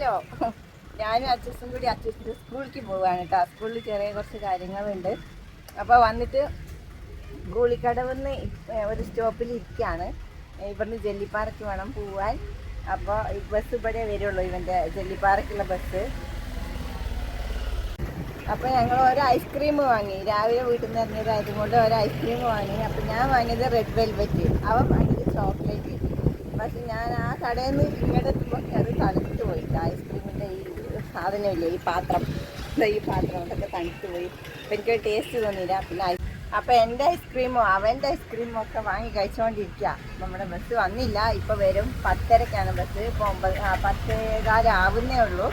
Hello ഞാനും അച്ഛസും കൂടി അച്ഛന്റെ സ്കൂളിലേക്ക് പോവുകയാണ് കേട്ടോ. സ്കൂളിൽ ചെറിയ കുറച്ച് കാര്യങ്ങളുണ്ട്. അപ്പോൾ വന്നിട്ട് ഗൂളിക്കടവെന്ന് ഒരു സ്റ്റോപ്പിൽ ഇരിക്കുകയാണ് ഇവിടുന്ന് ജെല്ലിപ്പാറയ്ക്ക് വേണം പോവാൻ. അപ്പോൾ ഈ ബസ് ഇവിടെ വരുള്ളൂ ഇവന്റെ ജെല്ലിപ്പാറയ്ക്കുള്ള ബസ്. അപ്പോൾ ഞങ്ങൾ ഒരു ഐസ്ക്രീം വാങ്ങി. രാവിലെ വീട്ടിൽ നിന്ന് ഇറങ്ങിയതായതുകൊണ്ട് ഒരു ഐസ്ക്രീം വാങ്ങി. അപ്പോൾ ഞാൻ വാങ്ങിയത് റെഡ് വെൽവെറ്റ്. അവൻ വാങ്ങിയത് ചോക്ലേറ്റ് പക്ഷെ ഞാൻ ആ കടയിൽ നിന്ന് ഇങ്ങോട്ട് എത്തുമ്പോൾ അത് തണുത്തു പോയിട്ട് ഐസ്ക്രീമിന്റെ ഈ സാധനമില്ലേ ഈ പാത്രം. ഈ പാത്രം അതൊക്കെ തണുത്തു പോയി. അപ്പം എനിക്ക് ടേസ്റ്റ് തോന്നിയില്ല. പിന്നെ അപ്പം എന്റെ ഐസ്ക്രീമോ അവന്റെ ഐസ്ക്രീമോ ഒക്കെ വാങ്ങി കഴിച്ചുകൊണ്ടിരിക്കുക നമ്മുടെ ബസ് വന്നില്ല. ഇപ്പോൾ വരും പത്തരക്കാണ് ബസ്. ഇപ്പോൾ ഒമ്പത് പത്തേകാലം ആവുന്നേ ഉള്ളൂ.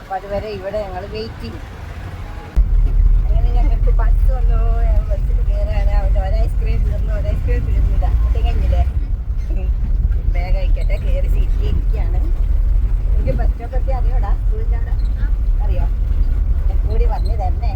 അപ്പം അതുവരെ ഇവിടെ ഞങ്ങൾ വെയിറ്റ് ചെയ്യും അങ്ങനെ ഞങ്ങൾക്ക് ബസ് വന്നു. ബസ്സിൽ കയറാൻ അവിടെ ഒരു ഐസ്ക്രീം തീർന്നു ഒരു ഐസ്ക്രീം തീർന്നില്ല അത് കഴിഞ്ഞില്ലേ? വേഗം അയക്കട്ടെ കയറി സീറ്റിൽ ഇരിക്കുകയാണ് എനിക്ക് ബസ് അറിയോടാ? സ്കൂളിന്റെ അവിടെ അറിയോ? കൂടി പറഞ്ഞു തരണേ.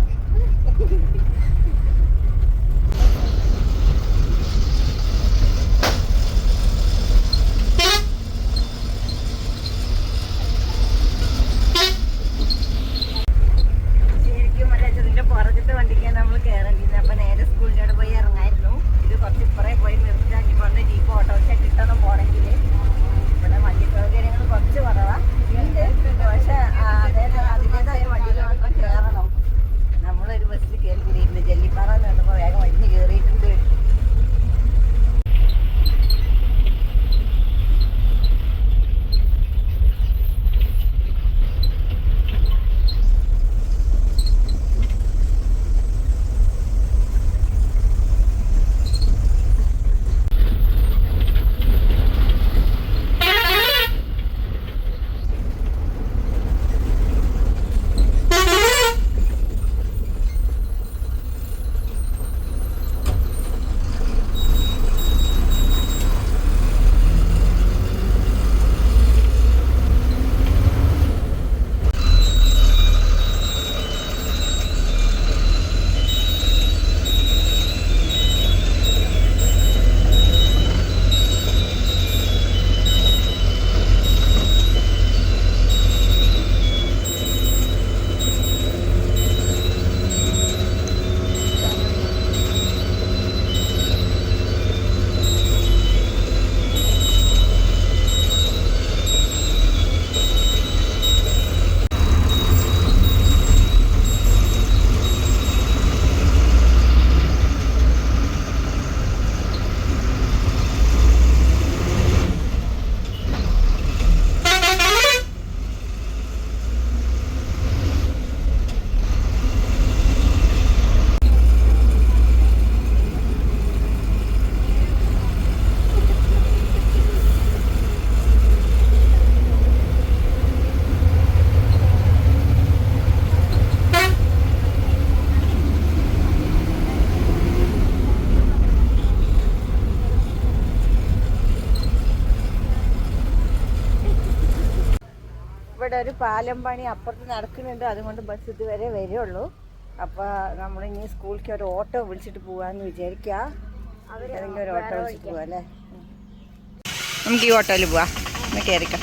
ഒരു പാലം പണി അപ്പുറത്ത് നടക്കുന്നുണ്ട്. അതുകൊണ്ട് ബസ് ഇതുവരെ വരുള്ളൂ. അപ്പോൾ നമ്മൾ ഇനി സ്കൂളിലേക്ക് ഒരു ഓട്ടോ വിളിച്ചിട്ട് പോവാന്ന് വിചാരിക്കുക ഏതെങ്കിലും ഒരു ഓട്ടോ വിളിച്ചിട്ട് അല്ലേ നമുക്ക് ഈ ഓട്ടോയിൽ പോവാം. ഒന്ന് കയറിക്കാം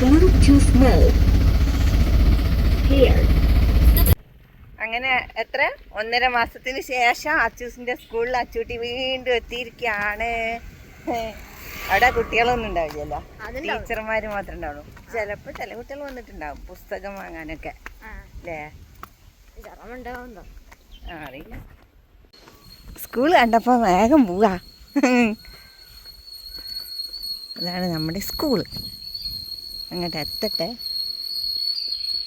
Going too. Here. അങ്ങനെ എത്ര? ഒന്നര മാസത്തിന് ശേഷം അച്ചൂസിന്റെ സ്കൂളിൽ അച്ചൂട്ടി വീണ്ടും എത്തിയിരിക്കുകയാണ്. അവിടെ കുട്ടികളൊന്നും ഉണ്ടാവില്ലല്ലോ? ടീച്ചർമാർ മാത്രം ഉണ്ടാവുള്ളൂ. ചിലപ്പോൾ ചില കുട്ടികൾ വന്നിട്ടുണ്ടാവും പുസ്തകം വാങ്ങാനൊക്കെ. അല്ലേ? അറിയില്ല. സ്കൂൾ കണ്ടപ്പോൾ വേഗം പോവാ. അതാണ് നമ്മുടെ സ്കൂൾ. അങ്ങോട്ട് എത്തട്ടെ?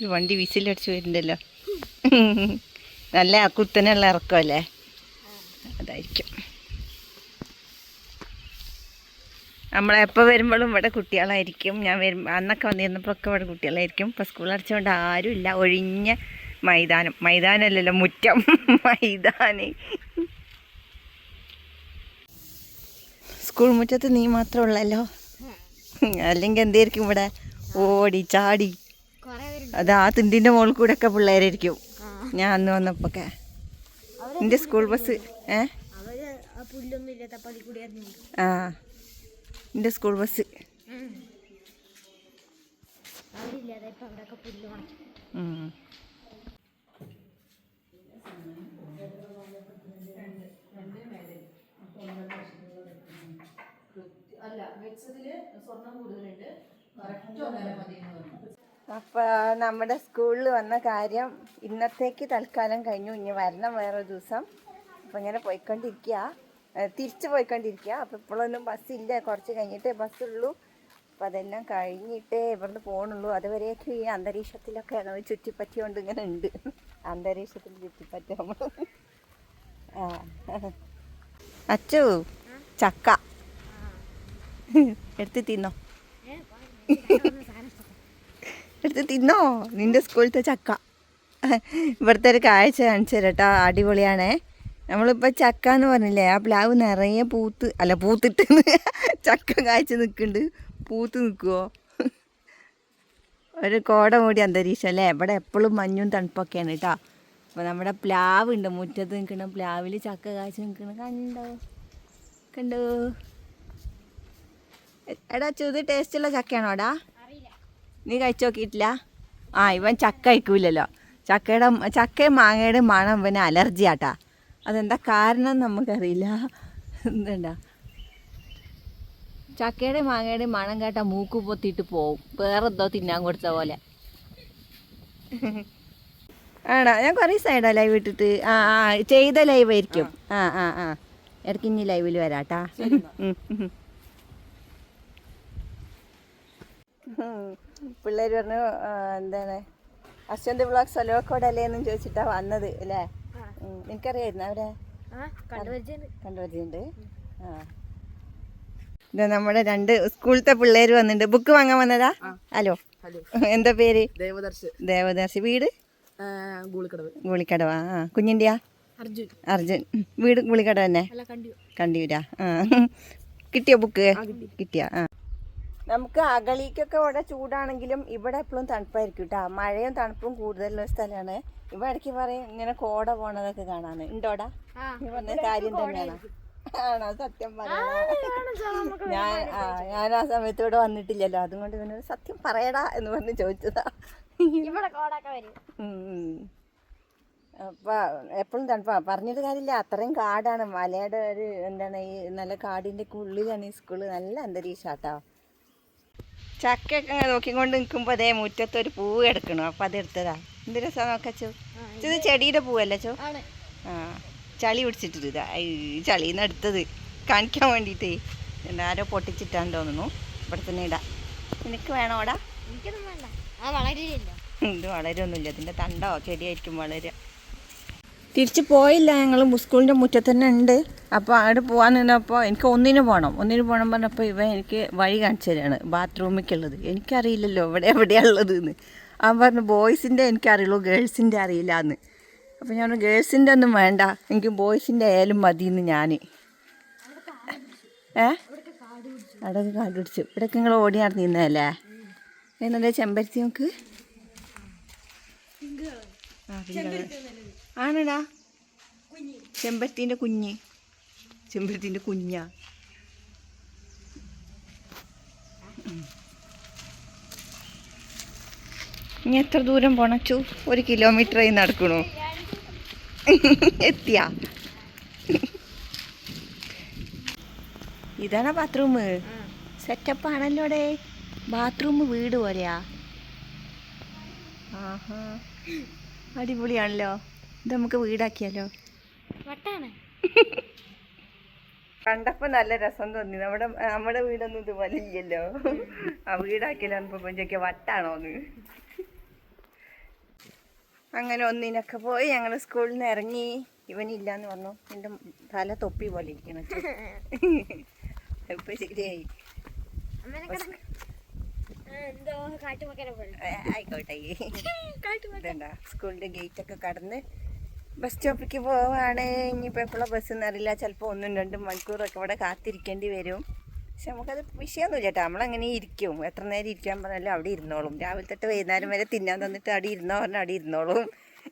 വണ്ടി വിസിലടിച്ച് വരുന്നുണ്ടല്ലോ. നല്ല കുത്തനുള്ള ഇറക്കമല്ലേ? അതായിരിക്കും. നമ്മളെപ്പോൾ വരുമ്പോഴും ഇവിടെ കുട്ടികളായിരിക്കും. ഞാൻ വരുമ്പോൾ അന്നൊക്കെ വന്നിരുന്നപ്പോഴൊക്കെ ഇവിടെ കുട്ടികളായിരിക്കും. ഇപ്പോൾ സ്കൂൾ അടച്ചുകൊണ്ട് ആരുമില്ല ഒഴിഞ്ഞ മൈതാനം. മൈതാനമല്ലല്ലോ മുറ്റം. മൈതാന്. സ്കൂൾ മുറ്റത്ത് നീ മാത്രമേ ഉള്ളല്ലോ? അല്ലെങ്കിൽ എന്തായിരിക്കും ഇവിടെ ഓടി ചാടി? അത് ആ തിണ്ടിന്റെ മുകളിൽ കൂടെ ഒക്കെ പിള്ളേരായിരിക്കും. ഞാൻ അന്ന് വന്നപ്പോക്കെ എന്റെ സ്കൂൾ ബസ് ഏ? അവർ ആ എന്റെ സ്കൂൾ ബസ് അല്ല വെച്ചതിൽ സ്വർണം കൂടുതലുണ്ട് കറക്റ്റ് അവിടെയൊക്കെ മതി എന്ന് ഉം. അപ്പൊ നമ്മുടെ സ്കൂളിൽ വന്ന കാര്യം ഇന്നത്തേക്ക് തൽക്കാലം കഴിഞ്ഞു. ഇനി വരണം വേറെ ദിവസം. അപ്പൊ ഇങ്ങനെ പോയിക്കൊണ്ടിരിക്കുക തിരിച്ചു പോയിക്കൊണ്ടിരിക്കുക അപ്പൊ ഇപ്പോഴൊന്നും ബസ്സില്ല. കുറച്ച് കഴിഞ്ഞിട്ടേ ബസ്സുള്ളൂ. അപ്പൊ അതെല്ലാം കഴിഞ്ഞിട്ടേ ഇവിടുന്ന് പോകണുള്ളൂ അതുവരെയൊക്കെ ഈ അന്തരീക്ഷത്തിലൊക്കെ നമ്മൾ ചുറ്റിപ്പറ്റിയോണ്ട് ഇങ്ങനെ ഉണ്ട്. അന്തരീക്ഷത്തിൽ ചുറ്റിപ്പറ്റി നമ്മൾ അച്ചു ചക്ക. എടുത്ത് തിന്നോ. എടുത്ത് തിന്നോ നിന്റെ സ്കൂളിലത്തെ ചക്ക. ഇവിടുത്തെ ഒരു കാഴ്ച കാണിച്ചു തരട്ടോ അടിപൊളിയാണേ. നമ്മളിപ്പോൾ ചക്ക എന്ന് പറഞ്ഞില്ലേ ആ പ്ലാവ് നിറയെ പൂത്ത് അല്ല പൂത്തിട്ട് ചക്ക കാഴ്ച നിൽക്കുന്നുണ്ട് പൂത്ത് നിൽക്കുമോ ഒരു കോട മൂടി അന്തരീക്ഷം അല്ലേ? ഇവിടെ എപ്പോഴും മഞ്ഞും തണുപ്പൊക്കെയാണ് കേട്ടോ അപ്പോൾ നമ്മുടെ പ്ലാവ് ഉണ്ട് മുറ്റത്ത് നിൽക്കണം പ്ലാവിൽ ചക്ക കാഴ്ച നിൽക്കണം. കണ്ടോ? കണ്ടോ? എടാ ചുത് ടേസ്റ്റുള്ള ചക്കയാണോടാ നീ കഴിച്ചു നോക്കിയിട്ടില്ല? ആ ഇവൻ ചക്ക കഴിക്കൂലല്ലോ. ചക്കയുടെ ചക്കയും മാങ്ങയുടെ മണം ഇവന് അലർജി ആട്ടാ. അതെന്താ കാരണം നമുക്കറിയില്ല. എന്താ ചക്കയുടെ മാങ്ങയുടെ മണം കേട്ടാ മൂക്ക് പൊത്തിയിട്ട് പോവും. വേറെ എന്തോ തിന്നാൻ കൊടുത്ത പോലെ. ആണോ? ഞാൻ കുറേ സൈഡാ ലൈവ് ഇട്ടിട്ട്. ആ ആ ചെയ്ത ലൈവ് ആയിരിക്കും. ആ. ആ ആ ഇടയ്ക്ക് ഇനി ലൈവിൽ വരാട്ടാ. പിള്ളേർ പറഞ്ഞു എന്താണ് അശ്വന്ത് ബ്ലോക്ക് സൊലോക്കോട് അല്ലേ എന്നും ചോദിച്ചിട്ടാ വന്നത് അല്ലേ? എനിക്കറിയായിരുന്നു നിനക്കറിയായിരുന്നു അവരെ കണ്ടുപരിചയുണ്ട് ആ. ഇത് നമ്മുടെ രണ്ട് സ്കൂളത്തെ പിള്ളേർ വന്നിട്ടുണ്ട്. ബുക്ക് വാങ്ങാൻ വന്നതാ? ഹലോ. എന്താ പേര്? ദേവദർശ്. ദേവദാസി വീട്? ഗൂളിക്കടവ്. ഗുളിക്കടവാ. ആ കുഞ്ഞിന്റെയാ അർജുൻ. വീട് ഗുളിക്കട തന്നെ? കണ്ടിയൂരാ ആ. കിട്ടിയോ ബുക്ക് കിട്ടിയ. ആ. നമുക്ക് അകളിക്കൊക്കെ ഇവിടെ ചൂടാണെങ്കിലും ഇവിടെ എപ്പോഴും തണുപ്പായിരിക്കും കേട്ടോ മഴയും തണുപ്പും കൂടുതലുള്ള സ്ഥലമാണ്. ഇവ ഇടയ്ക്ക് പറയും ഇങ്ങനെ കോട പോണതൊക്കെ കാണാന് ഉണ്ടോടാ നീ പറഞ്ഞ കാര്യം തന്നെയാണ്. ആണോ? സത്യം പറയണ? ഞാൻ ആ ഞാൻ ആ സമയത്ത് ഇവിടെ വന്നിട്ടില്ലല്ലോ. അതുകൊണ്ട് ഇവനൊരു സത്യം പറയടാ എന്ന് പറഞ്ഞ് ചോദിച്ചതാ. അപ്പൊ എപ്പോഴും തണുപ്പാ. പറഞ്ഞിട്ട് കാര്യമില്ല. അത്രയും കാടാണ്. മലയുടെ ഒരു എന്താണ് ഈ നല്ല കാടിന്റെ ഉള്ളിലാണ് ഈ സ്കൂൾ. നല്ല അന്തരീക്ഷാട്ടോ ചക്കയൊക്കെ ഇങ്ങനെ നോക്കിക്കൊണ്ട് നിൽക്കുമ്പോൾ അതേ മുറ്റത്ത് ഒരു പൂവ് കിടക്കണു. അപ്പം അത് എടുത്തതാ. എന്ത് രസം നോക്കച്ചു ഇത് ചെടിയുടെ പൂവല്ലേ ചോ ആ ചളി പിടിച്ചിട്ടിട്ട് ഇതാ. ചളിന്ന് എടുത്തത്. കാണിക്കാൻ വേണ്ടിയിട്ടേ. എന്നാരോ പൊട്ടിച്ചിട്ടാൻ പൊട്ടിച്ചിട്ടാന്ന് തോന്നുന്നു. ഇവിടെ തന്നെ ഇടാം. നിനക്ക് വേണോടാ. ഇത് വളരൊന്നുമില്ല. ഇതിന്റെ തണ്ടോ? ചെടിയായിരിക്കും വളരുക തിരിച്ച് പോയില്ല ഞങ്ങൾ സ്കൂളിന്റെ മുറ്റത്ത് തന്നെ ഉണ്ട്. അപ്പോൾ അവിടെ പോകാൻ നിന്നപ്പോൾ എനിക്ക് ഒന്നിന് പോകണം ഒന്നിന് പോകണം പറഞ്ഞപ്പോൾ ഇവ എനിക്ക് വഴി കാണിച്ചു തരാണ്. ബാത്റൂമിലേക്കുള്ളത് എനിക്കറിയില്ലല്ലോ ഇവിടെ എവിടെയാണ് ഉള്ളത് എന്ന് അവൻ പറഞ്ഞു ബോയ്സിന്റെ എനിക്കറിയുള്ളൂ ഗേൾസിന്റെ അറിയില്ല എന്ന് അപ്പോൾ ഞാൻ ഗേൾസിന്റെ ഒന്നും വേണ്ട. എനിക്ക് ബോയ്സിന്റെ ആയാലും മതി എന്ന് ഞാൻ ഏ? അവിടെയൊക്കെ കാട് പിടിച്ചു. ഇവിടെയൊക്കെ നിങ്ങൾ ഓടി നടന്നിരുന്നതല്ലേ? എന്നിട്ട് ചെമ്പരത്തി colour. ആണെടാ. ചെമ്പരത്തിന്റെ കുഞ്ഞ്. ചെമ്പരത്തിന്റെ കുഞ്ഞാ. ഇനി എത്ര ദൂരം പോണച്ചു ഒരു കിലോമീറ്റർ ആയി നടക്കണു. എത്തിയാ. ഇതാണ് ബാത്റൂം സെറ്റപ്പ് ആണല്ലോടെ ബാത്റൂം വീട് പോലെയാ. ആഹാ. അടിപൊളിയാണല്ലോ. ഇത് നമുക്ക് വീടാക്കിയാലോ? വട്ടാണ്. കണ്ടപ്പോ നല്ല രസം തോന്നി. നമ്മുടെ നമ്മുടെ വീടൊന്നും ഇതുപോലെ ഇല്ലല്ലോ. ആ വീടാക്കിയാലോ പഞ്ചൊക്കെ വട്ടാണോന്ന്. അങ്ങനെ ഒന്നിനൊക്കെ പോയി. ഞങ്ങൾ സ്കൂളിൽ നിന്ന് ഇറങ്ങി. ഇവനില്ലാന്ന് പറഞ്ഞു. എന്റെ തല തൊപ്പി പോലെ ഇരിക്കണം. ഇപ്പൊ ശരിയായി. ആയിക്കോട്ടെ. സ്കൂളിന്റെ ഗേറ്റ് ഒക്കെ കടന്ന് ബസ് സ്റ്റോപ്പിലേക്ക് പോവാണ്. ഇനിയിപ്പോൾ എപ്പോഴാണ് ബസ് എന്നറിയില്ല. ചിലപ്പോൾ ഒന്നും രണ്ടും മണിക്കൂറൊക്കെ ഇവിടെ കാത്തിരിക്കേണ്ടി വരും. പക്ഷെ നമുക്കത് വിഷയമൊന്നുമില്ല കേട്ടോ. നമ്മളങ്ങനെ ഇരിക്കും. എത്ര നേരം ഇരിക്കാൻ പറഞ്ഞാലും അവിടെ ഇരുന്നോളും. രാവിലെ തൊട്ട് വൈകുന്നേരം വരെ തിന്നാൻ തന്നിട്ട് അവിടെ ഇരുന്നോ പറഞ്ഞാൽ അവിടെ ഇരുന്നോളും.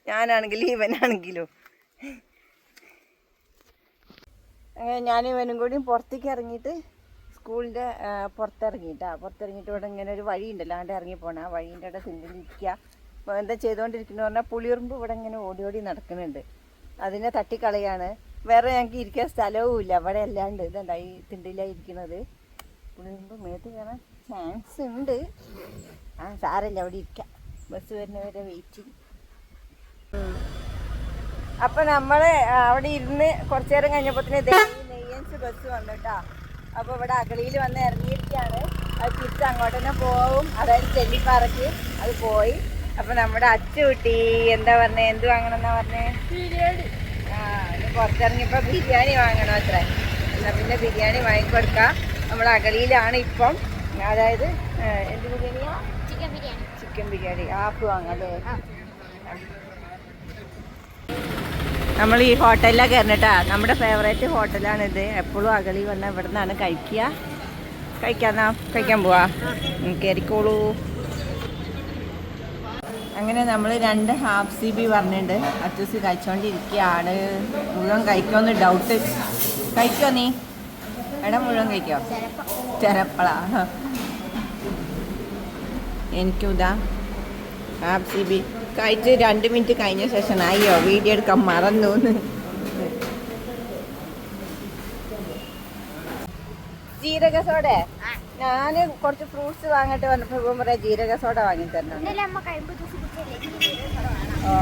ഞാനാണെങ്കിലും ഇവനാണെങ്കിലും. ഞാനും ഇവനും കൂടി പുറത്തേക്ക് ഇറങ്ങിയിട്ട് സ്കൂളിന്റെ പുറത്തിറങ്ങിയിട്ടാ. പുറത്തിറങ്ങിയിട്ട് ഇവിടെ ഇങ്ങനെ ഒരു വഴി ഉണ്ടല്ലോ അവിടെ ഇറങ്ങി പോകണം ആ വഴീന്റെ അവിടെ തിണ്ടിലിരിക്കുക അപ്പോൾ എന്താ ചെയ്തുകൊണ്ടിരിക്കുന്നത് പറഞ്ഞാൽ പുളിയുറുമ്പ് ഇവിടെ ഇങ്ങനെ ഓടി ഓടി നടക്കുന്നുണ്ട്. അതിനെ തട്ടിക്കളയാണ്. വേറെ ഞങ്ങൾക്ക് ഇരിക്കാൻ സ്ഥലവും ഇല്ല. അവിടെ അല്ലാണ്ട് ഇതെന്താ ഈ തിണ്ടിലാണ് ഇരിക്കുന്നത് പുളിയുറുമ്പ് മേത്ത് കയറാൻ ചാൻസ് ഉണ്ട്. ആ സാരല്ല അവിടെ ഇരിക്കാം. ബസ് വരുന്നവരെ വെയിറ്റിംഗ് അപ്പൊ നമ്മൾ അവിടെ ഇരുന്ന് കുറച്ചു നേരം കഴിഞ്ഞപ്പോത്തിന് നെയ്യൻസ് ബസ് വന്നിട്ടാ അപ്പൊ ഇവിടെ അഗളിയിൽ വന്ന് ഇറങ്ങിയിരിക്കുകയാണ്. അത് തിരിച്ച് അങ്ങോട്ട് തന്നെ പോവും. അതായത് ചെല്ലിപ്പാറയ്ക്ക് അത് പോയി. അപ്പൊ നമ്മുടെ അച്ചുകുട്ടി എന്താ പറഞ്ഞേ? എന്ത് വാങ്ങണം എന്നാ പറഞ്ഞേ ആ ഇനി പുറത്തിറങ്ങിയപ്പോ ബിരിയാണി വാങ്ങണം അത്ര. എന്നാ പിന്നെ ബിരിയാണി വാങ്ങിക്കൊടുക്കാം. നമ്മൾ അഗളിയിലാണ് ഇപ്പം. അതായത് എന്ത് ബിരിയാണിയാ? ചിക്കൻ ബിരിയാണി. ചിക്കൻ ബിരിയാണി. ആപ്പ് വാങ്ങാം അല്ലേ? നമ്മൾ ഈ ഹോട്ടലിലാണ് കയറിട്ടാ നമ്മുടെ ഫേവറേറ്റ് ഹോട്ടലാണിത്. എപ്പോഴും അകളി വന്ന ഇവിടെ നിന്നാണ് കഴിക്കുക കഴിക്കാന്നാ? കഴിക്കാൻ പോവാ. കയറിക്കോളൂ അങ്ങനെ നമ്മൾ രണ്ട് ഹാഫ് സി ബി പറഞ്ഞിട്ടുണ്ട് അച്ചൂസ് കഴിച്ചോണ്ടിരിക്കുകയാണ് മുഴുവൻ കഴിക്കുമെന്ന് ഡൗട്ട് കഴിക്കോ നീ? എടാ മുഴുവൻ കഴിക്കോ? ചെരപ്പളാ. എനിക്കും ഇതാ. ഹാഫ് സി ബി കഴിച്ച് രണ്ട് മിനിറ്റ് കഴിഞ്ഞ ശേഷം അയ്യോ വീഡിയോ എടുക്കാൻ മറന്നു. ജീരക സോഡ ഞാൻ കുറച്ച് ഫ്രൂട്ട്സ് വാങ്ങിട്ട് വന്നപ്പോ പറയാ ജീരക സോഡ വാങ്ങി തരണം. ഓ.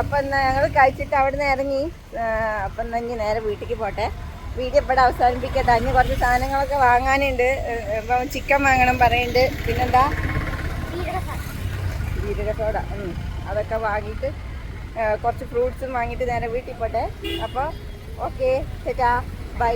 അപ്പം എന്നാ ഞങ്ങൾ കഴിച്ചിട്ട് അവിടെ നിന്ന് ഇറങ്ങി അപ്പൊ എന്നാ ഇനി നേരെ വീട്ടിലേക്ക് പോട്ടെ. വീഡിയോ ഇവിടെ അവസാനിപ്പിക്കട്ടെ. അഞ്ഞ് കുറച്ച് സാധനങ്ങളൊക്കെ വാങ്ങാനുണ്ട്. ഇപ്പം ചിക്കൻ വാങ്ങണം പറയുന്നുണ്ട് പിന്നെന്താ? ജീരക സോഡ. അതൊക്കെ വാങ്ങിയിട്ട് കുറച്ച് ഫ്രൂട്ട്സും വാങ്ങിയിട്ട് നേരെ വീട്ടിൽ പോട്ടെ. അപ്പോൾ ഓക്കെ ചേട്ടാ ബൈ.